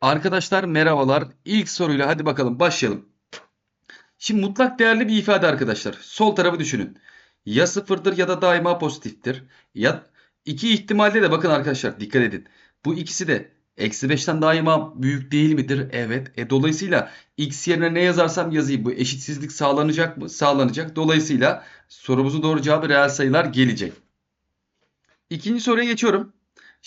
Arkadaşlar merhabalar. İlk soruyla hadi bakalım başlayalım. Şimdi mutlak değerli bir ifade arkadaşlar. Sol tarafı düşünün. Ya sıfırdır ya da daima pozitiftir. Ya iki ihtimalde de bakın arkadaşlar dikkat edin. Bu ikisi de eksi 5'ten daima büyük değil midir? Evet. E, dolayısıyla x yerine ne yazarsam yazayım. Bu eşitsizlik sağlanacak mı? Sağlanacak. Dolayısıyla sorumuzun doğru cevabı reel sayılar gelecek. İkinci soruya geçiyorum.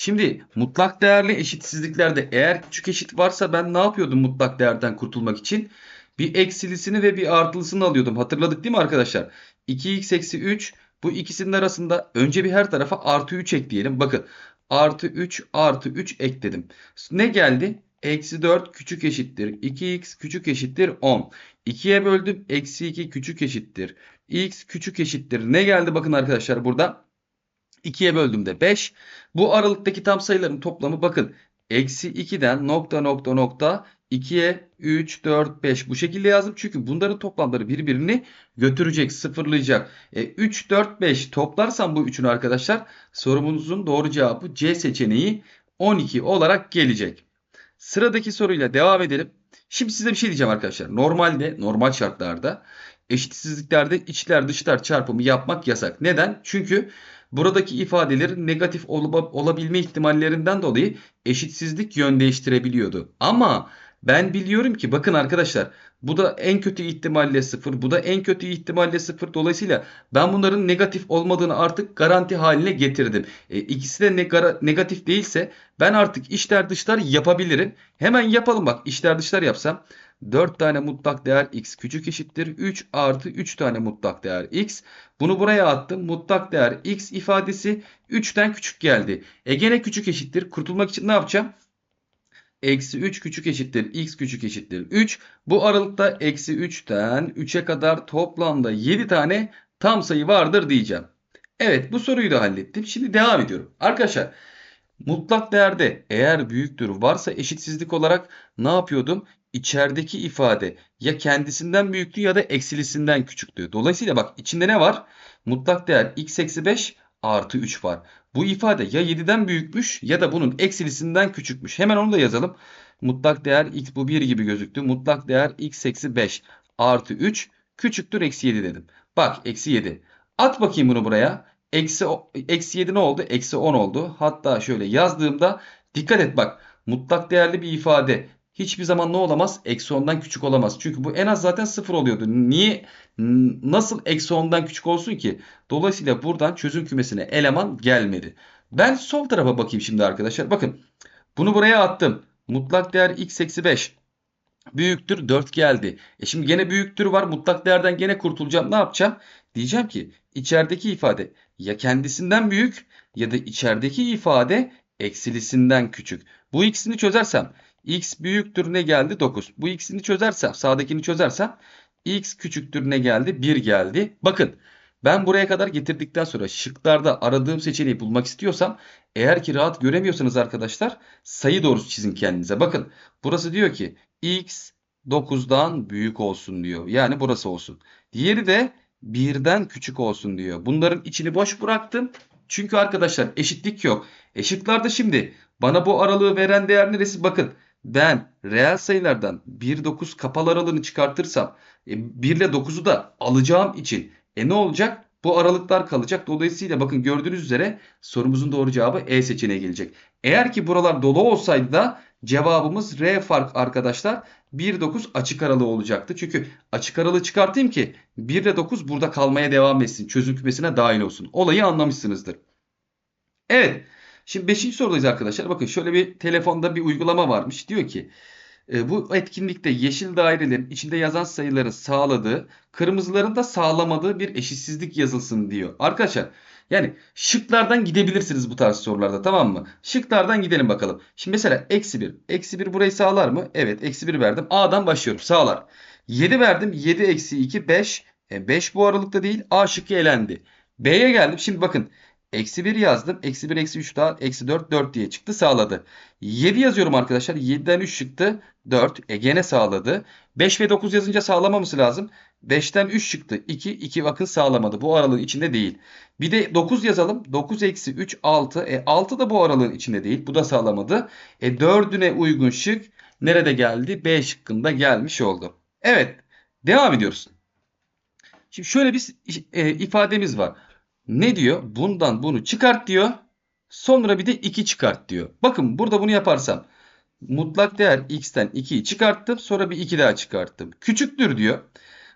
Şimdi mutlak değerli eşitsizliklerde eğer küçük eşit varsa ben ne yapıyordum mutlak değerden kurtulmak için? Bir eksilisini ve bir artılısını alıyordum. Hatırladık değil mi arkadaşlar? 2x eksi 3 bu ikisinin arasında önce bir her tarafa artı 3 ekleyelim. Bakın artı 3 artı 3 ekledim. Ne geldi? Eksi 4 küçük eşittir. 2x küçük eşittir 10. 2'ye böldüm. Eksi 2 küçük eşittir. x küçük eşittir. Ne geldi bakın arkadaşlar burada? 2'ye böldüğümde 5. Bu aralıktaki tam sayıların toplamı bakın. Eksi 2'den nokta nokta nokta 2'ye 3, 4, 5 bu şekilde yazdım. Çünkü bunların toplamları birbirini götürecek, sıfırlayacak. E, 3, 4, 5 toplarsam bu üçünü arkadaşlar sorumuzun doğru cevabı C seçeneği 12 olarak gelecek. Sıradaki soruyla devam edelim. Şimdi size bir şey diyeceğim arkadaşlar. Normalde, normal şartlarda eşitsizliklerde içler dışlar çarpımı yapmak yasak. Neden? Çünkü buradaki ifadelerin negatif ol- olabilme ihtimallerinden dolayı eşitsizlik yön değiştirebiliyordu. Ama ben biliyorum ki bakın arkadaşlar bu da en kötü ihtimalle 0 bu da en kötü ihtimalle 0 dolayısıyla ben bunların negatif olmadığını artık garanti haline getirdim. E, ikisi de ne, gara- negatif değilse ben artık içler dışlar yapabilirim. Hemen yapalım bak içler dışlar yapsam 4 tane mutlak değer x küçük eşittir 3 artı 3 tane mutlak değer x. Bunu buraya attım. Mutlak değer x ifadesi 3'ten küçük geldi. E gene küçük eşittir. Kurtulmak için ne yapacağım? Eksi 3 küçük eşittir. X küçük eşittir. 3. Bu aralıkta eksi 3'ten 3'e kadar toplamda 7 tane tam sayı vardır diyeceğim. Evet bu soruyu da hallettim. Şimdi devam ediyorum. Arkadaşlar mutlak değerde eğer büyüktür varsa eşitsizlik olarak ne yapıyordum? İçerideki ifade ya kendisinden büyüktü ya da eksilisinden küçüktü. Dolayısıyla bak içinde ne var? Mutlak değer x eksi 5 artı 3 var. Bu ifade ya 7'den büyükmüş ya da bunun eksilisinden küçükmüş. Hemen onu da yazalım. Mutlak değer x bu 1 gibi gözüktü. Mutlak değer x eksi 5 artı 3 küçüktür eksi 7 dedim. Bak eksi 7. At bakayım bunu buraya. Eksi, eksi 7 ne oldu? Eksi 10 oldu. Hatta şöyle yazdığımda dikkat et bak. Mutlak değerli bir ifade hiçbir zaman ne olamaz? Eksi 10'dan küçük olamaz. Çünkü bu en az zaten 0 oluyordu. Niye? Nasıl eksi 10'dan küçük olsun ki? Dolayısıyla buradan çözüm kümesine eleman gelmedi. Ben sol tarafa bakayım şimdi arkadaşlar. Bakın bunu buraya attım. Mutlak değer x eksi 5 büyüktür 4 geldi. E şimdi gene büyüktür var. Mutlak değerden gene kurtulacağım. Ne yapacağım? Diyeceğim ki içerideki ifade ya kendisinden büyük ya da içerideki ifade eksilisinden küçük. Bu ikisini çözersem x büyüktür ne geldi? 9. Bu ikisini çözersem sağdakini çözersem x küçüktür ne geldi? 1 geldi. Bakın ben buraya kadar getirdikten sonra şıklarda aradığım seçeneği bulmak istiyorsam eğer ki rahat göremiyorsanız arkadaşlar sayı doğrusu çizin kendinize. Bakın burası diyor ki x 9'dan büyük olsun diyor. Yani burası olsun. Diğeri de 1'den küçük olsun diyor. Bunların içini boş bıraktım. Çünkü arkadaşlar eşitlik yok. Eşitlerde şimdi bana bu aralığı veren değer neresi? Bakın ben reel sayılardan 1-9 kapalı aralığını çıkartırsam e, 1 ile 9'u da alacağım için e ne olacak? Bu aralıklar kalacak. Dolayısıyla bakın gördüğünüz üzere sorumuzun doğru cevabı E seçeneği gelecek. Eğer ki buralar dolu olsaydı da cevabımız R fark arkadaşlar 1-9 açık aralığı olacaktı. Çünkü açık aralığı çıkartayım ki 1 ile 9 burada kalmaya devam etsin. Çözüm kümesine dahil olsun. Olayı anlamışsınızdır. Evet. Şimdi 5. sorudayız arkadaşlar. Bakın şöyle bir telefonda bir uygulama varmış. Diyor ki e, bu etkinlikte yeşil dairelerin içinde yazan sayıları sağladığı, kırmızıların da sağlamadığı bir eşitsizlik yazılsın diyor. Arkadaşlar yani şıklardan gidebilirsiniz bu tarz sorularda tamam mı? Şıklardan gidelim bakalım. Şimdi mesela eksi 1. Eksi 1 burayı sağlar mı? Evet eksi 1 verdim. A'dan başlıyorum sağlar. 7 verdim. 7 eksi 2 5. E, 5 bu aralıkta değil. A şıkkı elendi. B'ye geldim. Şimdi bakın. Eksi 1 yazdım. Eksi 1 eksi 3 daha eksi 4 4 diye çıktı sağladı. 7 yazıyorum arkadaşlar. 7'den 3 çıktı. 4. E gene sağladı. 5 ve 9 yazınca sağlamaması lazım. 5'ten 3 çıktı. 2. 2 bakın sağlamadı. Bu aralığın içinde değil. Bir de 9 yazalım. 9 eksi 3 6. E 6 da bu aralığın içinde değil. Bu da sağlamadı. E 4'üne uygun şık nerede geldi? B şıkkında gelmiş oldu. Evet. Devam ediyoruz. Şimdi şöyle bir e, ifademiz var. Ne diyor? Bundan bunu çıkart diyor. Sonra bir de 2 çıkart diyor. Bakın burada bunu yaparsam mutlak değer x'ten 2'yi çıkarttım. Sonra bir 2 daha çıkarttım. Küçüktür diyor.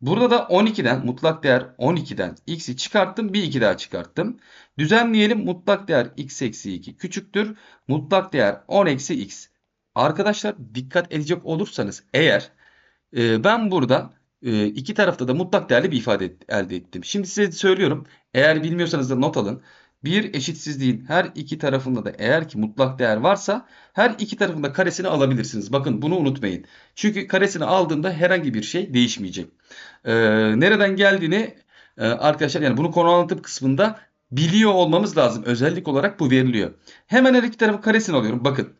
Burada da 12'den mutlak değer 12'den x'i çıkarttım. Bir 2 daha çıkarttım. Düzenleyelim. Mutlak değer x eksi 2 küçüktür. Mutlak değer 10 eksi x. Arkadaşlar dikkat edecek olursanız eğer e, ben burada e, iki tarafta da mutlak değerli bir ifade et- elde ettim. Şimdi size söylüyorum. Eğer bilmiyorsanız da not alın. Bir eşitsizliğin her iki tarafında da eğer ki mutlak değer varsa her iki tarafında karesini alabilirsiniz. Bakın bunu unutmayın. Çünkü karesini aldığımda herhangi bir şey değişmeyecek. Ee, nereden geldiğini e, arkadaşlar yani bunu konu anlatım kısmında biliyor olmamız lazım. Özellik olarak bu veriliyor. Hemen her iki tarafın karesini alıyorum. Bakın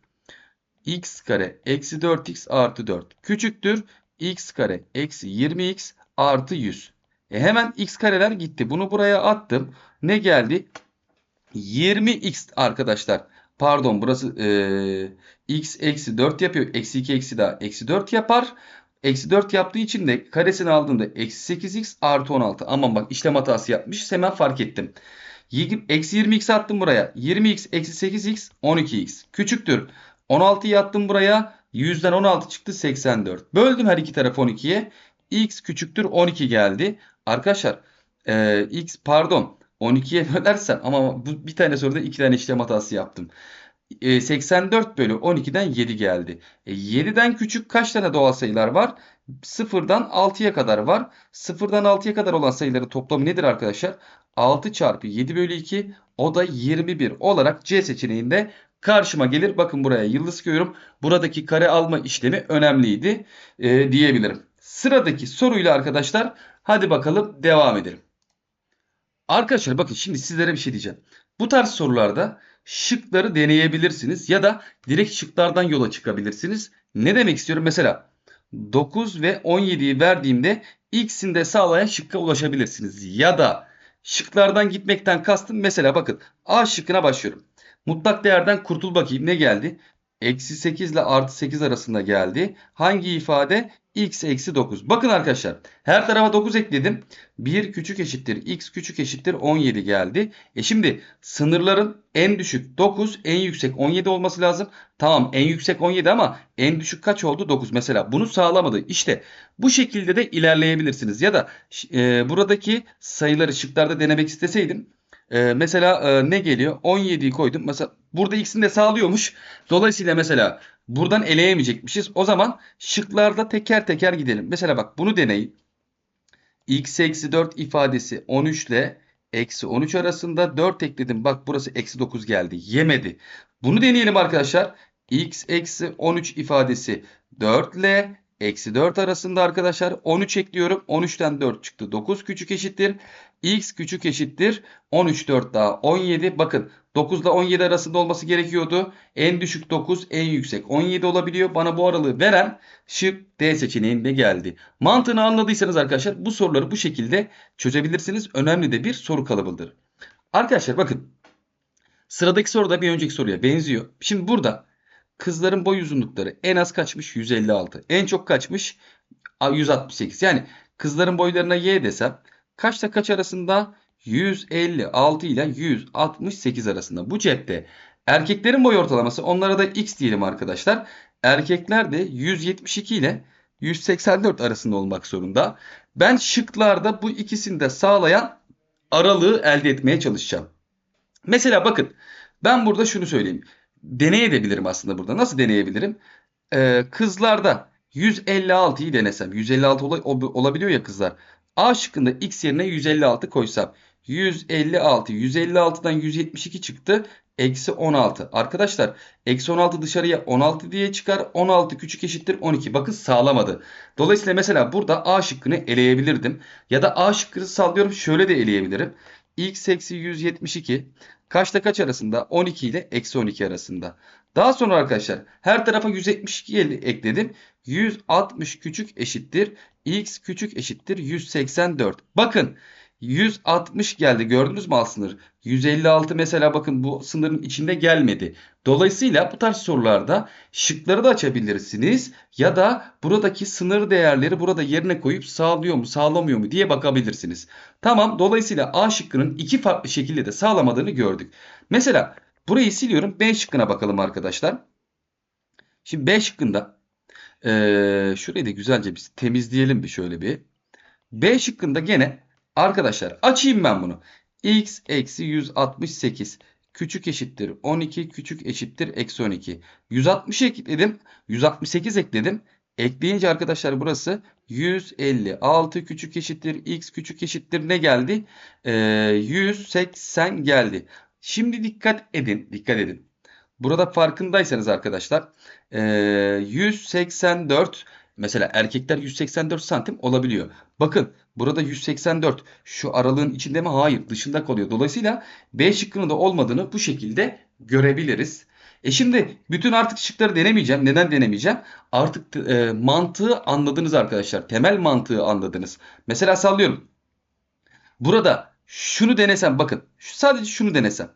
x kare eksi 4x artı 4 küçüktür. X kare eksi 20x artı 100. E hemen x kareler gitti. Bunu buraya attım. Ne geldi? 20x arkadaşlar. Pardon burası e, x eksi 4 yapıyor. Eksi 2 eksi daha eksi 4 yapar. Eksi 4 yaptığı için de karesini aldığımda eksi 8x artı 16. Aman bak işlem hatası yapmış. Hemen fark ettim. Eksi 20x attım buraya. 20x eksi 8x 12x. Küçüktür. 16'yı attım buraya. 100'den 16 çıktı 84. Böldüm her iki tarafı 12'ye. x küçüktür 12 geldi. Arkadaşlar e, x pardon 12'ye bölersem ama bu bir tane soruda iki tane işlem hatası yaptım. E, 84 bölü 12'den 7 geldi. E, 7'den küçük kaç tane doğal sayılar var? 0'dan 6'ya kadar var. 0'dan 6'ya kadar olan sayıların toplamı nedir arkadaşlar? 6 çarpı 7 bölü 2 o da 21 olarak C seçeneğinde karşıma gelir. Bakın buraya yıldız koyuyorum. Buradaki kare alma işlemi önemliydi e, diyebilirim. Sıradaki soruyla arkadaşlar hadi bakalım devam edelim. Arkadaşlar bakın şimdi sizlere bir şey diyeceğim. Bu tarz sorularda şıkları deneyebilirsiniz ya da direkt şıklardan yola çıkabilirsiniz. Ne demek istiyorum? Mesela 9 ve 17'yi verdiğimde ikisini de sağlayan şıkka ulaşabilirsiniz. Ya da şıklardan gitmekten kastım mesela bakın A şıkkına başlıyorum. Mutlak değerden kurtul bakayım ne geldi? Eksi 8 ile artı 8 arasında geldi. Hangi ifade? X eksi 9. Bakın arkadaşlar her tarafa 9 ekledim. 1 küçük eşittir x küçük eşittir 17 geldi. E şimdi sınırların en düşük 9 en yüksek 17 olması lazım. Tamam en yüksek 17 ama en düşük kaç oldu? 9 mesela bunu sağlamadı. İşte bu şekilde de ilerleyebilirsiniz. Ya da e, buradaki sayıları şıklarda denemek isteseydim ee, mesela e, ne geliyor? 17'yi koydum. Mesela burada ikisini de sağlıyormuş. Dolayısıyla mesela buradan eleyemeyecekmişiz. O zaman şıklarda teker teker gidelim. Mesela bak bunu deneyin. x eksi 4 ifadesi 13 ile eksi 13 arasında 4 ekledim. Bak burası eksi 9 geldi. Yemedi. Bunu deneyelim arkadaşlar. x eksi 13 ifadesi 4 ile eksi 4 arasında arkadaşlar 13 ekliyorum. 13'ten 4 çıktı. 9 küçük eşittir. x küçük eşittir. 13 4 daha 17. Bakın 9 ile 17 arasında olması gerekiyordu. En düşük 9 en yüksek 17 olabiliyor. Bana bu aralığı veren şık D seçeneğinde geldi. Mantığını anladıysanız arkadaşlar bu soruları bu şekilde çözebilirsiniz. Önemli de bir soru kalıbıdır. Arkadaşlar bakın sıradaki soru da bir önceki soruya benziyor. Şimdi burada kızların boy uzunlukları en az kaçmış? 156. En çok kaçmış? 168. Yani kızların boylarına y desem kaçta kaç arasında? 156 ile 168 arasında. Bu cepte erkeklerin boy ortalaması onlara da x diyelim arkadaşlar. Erkekler de 172 ile 184 arasında olmak zorunda. Ben şıklarda bu ikisini de sağlayan aralığı elde etmeye çalışacağım. Mesela bakın ben burada şunu söyleyeyim. Deney edebilirim aslında burada. Nasıl deneyebilirim? Ee, kızlarda 156'yı denesem. 156 ol olabiliyor ya kızlar. A şıkkında x yerine 156 koysam. 156. 156'dan 172 çıktı. Eksi 16. Arkadaşlar eksi 16 dışarıya 16 diye çıkar. 16 küçük eşittir 12. Bakın sağlamadı. Dolayısıyla mesela burada A şıkkını eleyebilirdim. Ya da A şıkkını sallıyorum şöyle de eleyebilirim. x eksi 172 kaçta kaç arasında? 12 ile eksi 12 arasında. Daha sonra arkadaşlar her tarafa 172 ekledim. 160 küçük eşittir. x küçük eşittir 184. Bakın 160 geldi. Gördünüz mü alt sınır? 156 mesela bakın bu sınırın içinde gelmedi. Dolayısıyla bu tarz sorularda şıkları da açabilirsiniz ya da buradaki sınır değerleri burada yerine koyup sağlıyor mu sağlamıyor mu diye bakabilirsiniz. Tamam dolayısıyla A şıkkının iki farklı şekilde de sağlamadığını gördük. Mesela burayı siliyorum B şıkkına bakalım arkadaşlar. Şimdi B şıkkında eee şurayı da güzelce bir temizleyelim bir şöyle bir. B şıkkında gene arkadaşlar açayım ben bunu. x eksi 168 küçük eşittir 12 küçük eşittir eksi 12. 160 ekledim. 168 ekledim. Ekleyince arkadaşlar burası 156 küçük eşittir x küçük eşittir ne geldi? Ee, 180 geldi. Şimdi dikkat edin. Dikkat edin. Burada farkındaysanız arkadaşlar ee, 184 mesela erkekler 184 santim olabiliyor. Bakın burada 184 şu aralığın içinde mi? Hayır dışında kalıyor. Dolayısıyla B şıkkının da olmadığını bu şekilde görebiliriz. E şimdi bütün artık şıkları denemeyeceğim. Neden denemeyeceğim? Artık e, mantığı anladınız arkadaşlar. Temel mantığı anladınız. Mesela sallıyorum. Burada şunu denesem bakın. Şu, sadece şunu denesem.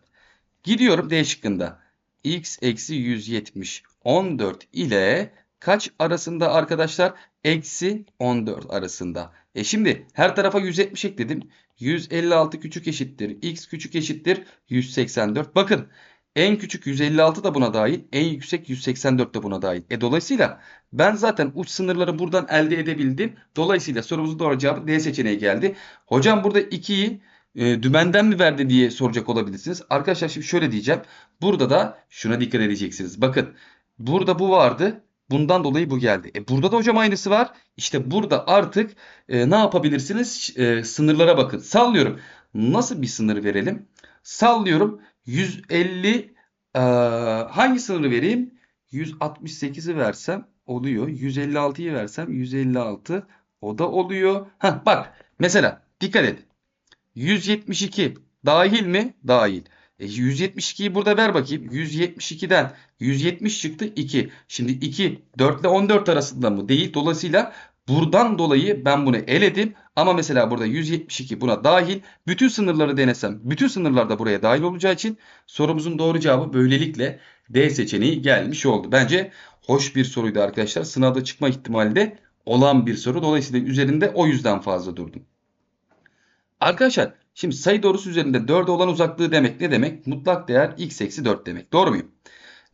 Gidiyorum D şıkkında. X eksi 170 14 ile kaç arasında arkadaşlar? Eksi 14 arasında. E şimdi her tarafa 170 ekledim. 156 küçük eşittir. X küçük eşittir. 184. Bakın en küçük 156 da buna dahil. En yüksek 184 de buna dahil. E dolayısıyla ben zaten uç sınırları buradan elde edebildim. Dolayısıyla sorumuzun doğru cevabı D seçeneği geldi. Hocam burada 2'yi e, dümenden mi verdi diye soracak olabilirsiniz. Arkadaşlar şimdi şöyle diyeceğim. Burada da şuna dikkat edeceksiniz. Bakın burada bu vardı. Bundan dolayı bu geldi. E burada da hocam aynısı var. İşte burada artık e, ne yapabilirsiniz? E, sınırlara bakın. Sallıyorum. Nasıl bir sınır verelim? Sallıyorum. 150 e, hangi sınırı vereyim? 168'i versem oluyor. 156'yı versem 156 o da oluyor. Heh, bak mesela dikkat et. 172 dahil mi? Dahil. E 172'yi burada ver bakayım. 172'den 170 çıktı 2. Şimdi 2 4 ile 14 arasında mı? Değil. Dolayısıyla buradan dolayı ben bunu eledim. Ama mesela burada 172 buna dahil. Bütün sınırları denesem bütün sınırlar da buraya dahil olacağı için sorumuzun doğru cevabı böylelikle D seçeneği gelmiş oldu. Bence hoş bir soruydu arkadaşlar. Sınavda çıkma ihtimali de olan bir soru. Dolayısıyla üzerinde o yüzden fazla durdum. Arkadaşlar şimdi sayı doğrusu üzerinde 4'e olan uzaklığı demek ne demek? Mutlak değer x eksi 4 demek. Doğru muyum?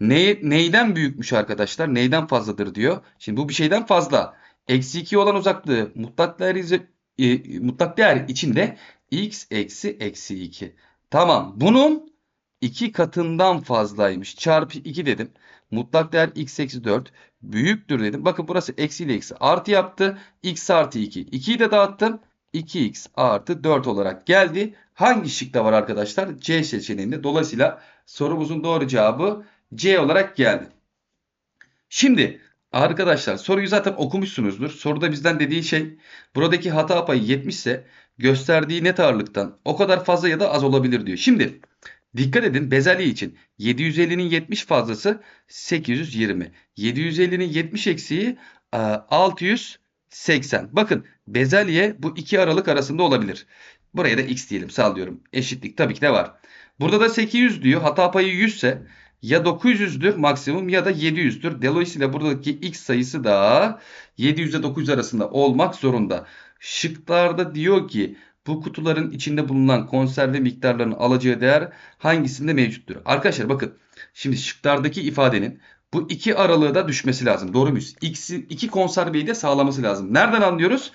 Ne, neyden büyükmüş arkadaşlar? Neyden fazladır diyor. Şimdi bu bir şeyden fazla. Eksi 2 olan uzaklığı mutlak değer, e, mutlak değer içinde x eksi eksi 2. Tamam. Bunun 2 katından fazlaymış. Çarpı 2 dedim. Mutlak değer x eksi 4 büyüktür dedim. Bakın burası eksi ile eksi artı yaptı. x artı 2. 2'yi de dağıttım. 2x artı 4 olarak geldi. Hangi şıkta var arkadaşlar? C seçeneğinde. Dolayısıyla sorumuzun doğru cevabı C olarak geldi. Şimdi arkadaşlar soruyu zaten okumuşsunuzdur. Soruda bizden dediği şey buradaki hata payı 70 ise gösterdiği net ağırlıktan o kadar fazla ya da az olabilir diyor. Şimdi dikkat edin bezelye için 750'nin 70 fazlası 820. 750'nin 70 eksiği 600 80. Bakın bezelye bu iki aralık arasında olabilir. Buraya da x diyelim sallıyorum. Eşitlik tabii ki de var. Burada da 800 diyor. Hata payı 100 ise ya 900'dür maksimum ya da 700'dür. Dolayısıyla buradaki x sayısı da 700 ile 900 arasında olmak zorunda. Şıklarda diyor ki bu kutuların içinde bulunan konserve miktarlarının alacağı değer hangisinde mevcuttur? Arkadaşlar bakın şimdi şıklardaki ifadenin bu iki aralığı da düşmesi lazım. Doğru muyuz? İkisi, iki konserveyi de sağlaması lazım. Nereden anlıyoruz?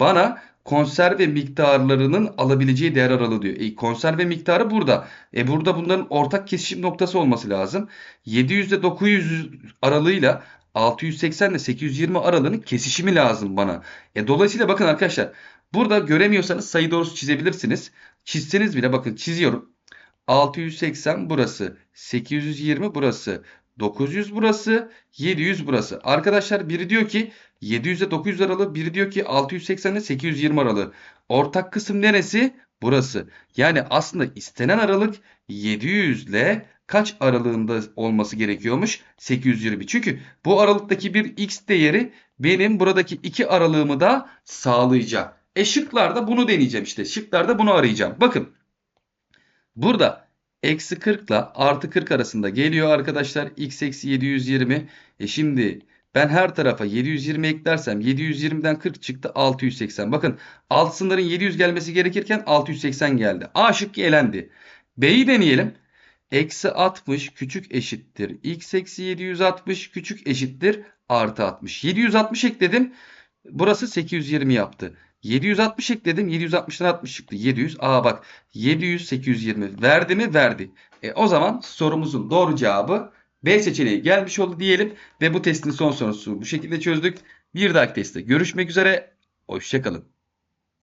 Bana konserve miktarlarının alabileceği değer aralığı diyor. E, konserve miktarı burada. E, burada bunların ortak kesişim noktası olması lazım. 700 ile 900 aralığıyla 680 ile 820 aralığının kesişimi lazım bana. E, dolayısıyla bakın arkadaşlar burada göremiyorsanız sayı doğrusu çizebilirsiniz. Çizseniz bile bakın çiziyorum. 680 burası. 820 burası. 900 burası, 700 burası. Arkadaşlar biri diyor ki 700 ile 900 aralığı, biri diyor ki 680 ile 820 aralığı. Ortak kısım neresi? Burası. Yani aslında istenen aralık 700 ile kaç aralığında olması gerekiyormuş? 820. Çünkü bu aralıktaki bir x değeri benim buradaki iki aralığımı da sağlayacak. E şıklarda bunu deneyeceğim işte. Şıklarda bunu arayacağım. Bakın. Burada eksi 40 ile artı 40 arasında geliyor arkadaşlar. X eksi 720. E şimdi ben her tarafa 720 eklersem 720'den 40 çıktı 680. Bakın alt sınırın 700 gelmesi gerekirken 680 geldi. A şıkkı elendi. B'yi deneyelim. Eksi 60 küçük eşittir. X eksi 760 küçük eşittir. Artı 60. 760 ekledim. Burası 820 yaptı. 760 ekledim. 760'dan 60 çıktı. 700. Aa bak 700 820 verdi mi? Verdi. E, o zaman sorumuzun doğru cevabı B seçeneği gelmiş oldu diyelim ve bu testin son sorusunu bu şekilde çözdük. Bir dahaki testte görüşmek üzere. Hoşçakalın.